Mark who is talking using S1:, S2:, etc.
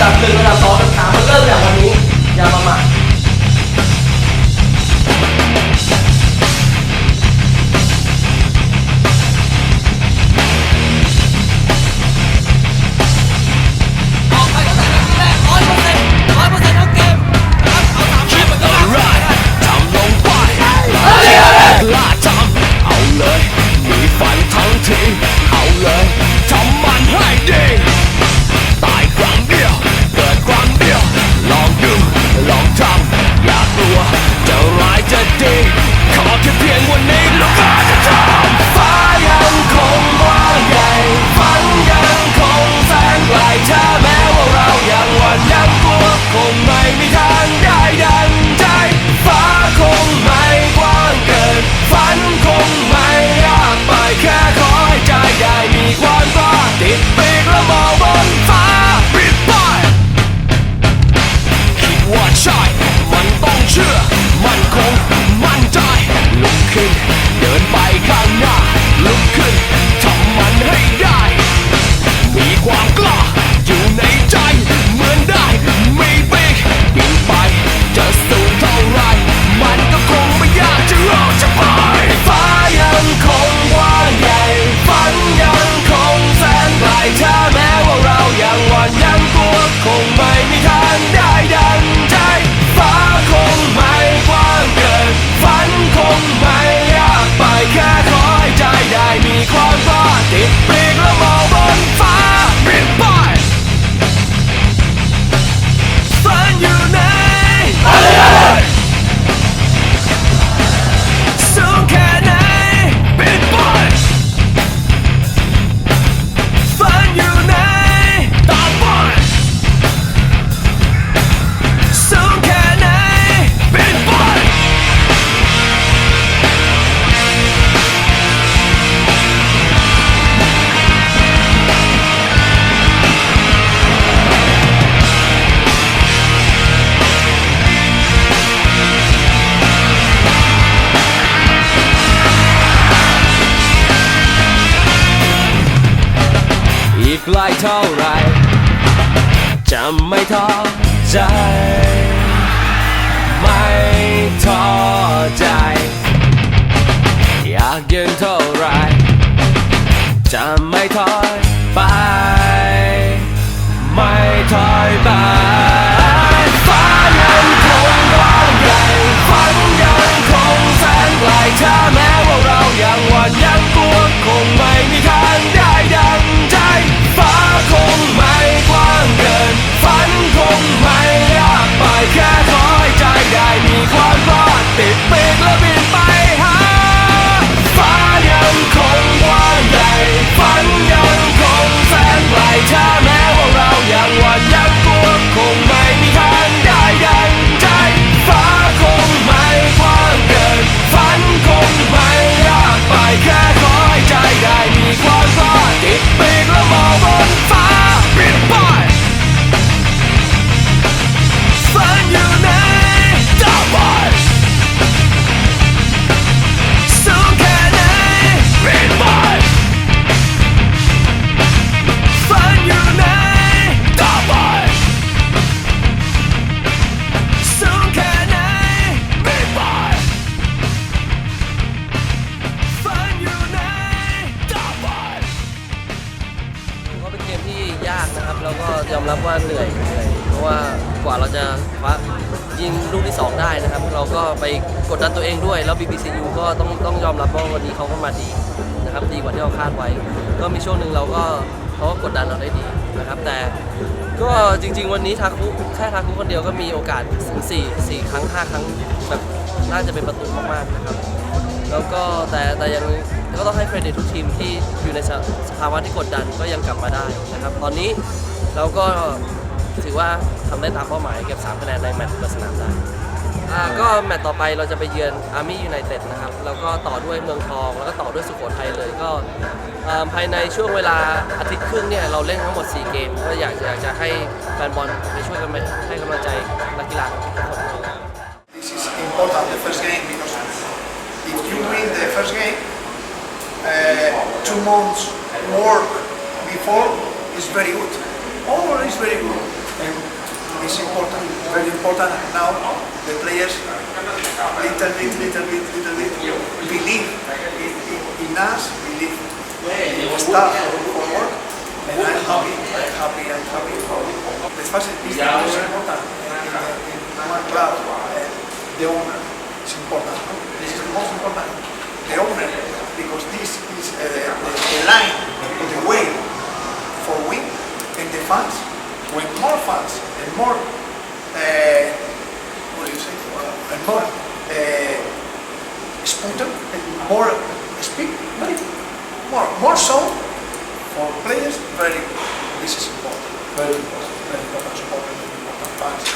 S1: ดับหนึ่
S2: งระดับส
S3: องระดับสามมันเริ่มจากวันนี้อย่ามา คงไม่มีทาง ไกลเท่าไรจะไม่ท้อใจ รับว่าเหนื่อย
S1: เหนื่อยเพราะว่ากว่าเราจะคว้ายิงลูกที่ 2 ได้นะครับ เราก็ไปกดดันตัวเองด้วย แล้ว BBCU ก็ต้องต้องยอมรับว่าวันนี้เขาก็มาดีนะครับดีกว่าที่เราคาดไว้ ก็มีช่วงหนึ่งเราก็เขาก็กดดันเราได้ดีนะครับ แต่ก็จริง ๆ วันนี้ทาคุแค่ทาคุคนเดียวก็มีโอกาสถึง4 4ครั้ง 5 ครั้งแบบน่าจะเป็นประตูมากๆนะครับ แล้วก็แต่แต่ยังก็ต้องให้เครดิตทุกทีมที่อยู่ในสสภาวะที่กดดันก็ยังกลับมาได้นะครับ ตอนนี้ เราก็ถือว่าทำได้ตามเป้าหมายเก็บ3คะแนนในแมตช์เปิดสนามได้อ่าก็แมตช์ต่อไปเราจะไปเยือนอาร์มี่ยูไนเต็ดนะครับแล้วก็ต่อด้วยเมืองทอง แล้วก็ต่อด้วยสุโขทัยเลยก็อ่าภายในช่วงเวลาอาทิตย์ครึ่งเนี่ยเราเล่นทั้งหมด 4 เกม ก็อยากอยากจะให้แฟนบอลไปช่วยกันให้กำลังใจนักกีฬาทุกคน
S4: This is important, the first game, because if you win the first game, uh, two months work before is very good. All is very good. And is important, very important. Now the players, little bit, little bit, little bit, believe in, in, in us, believe in the staff for work. And I'm happy, I'm happy, I'm happy. The first is the most important in, one club. Uh, the owner is important. This is the most important. The owner, because this is uh, the, the line, the way for When more fans and more, uh, what do you say, uh, and more uh, spontan and more very, more, more so for players, very, this is important, very important, very important support, very important fans.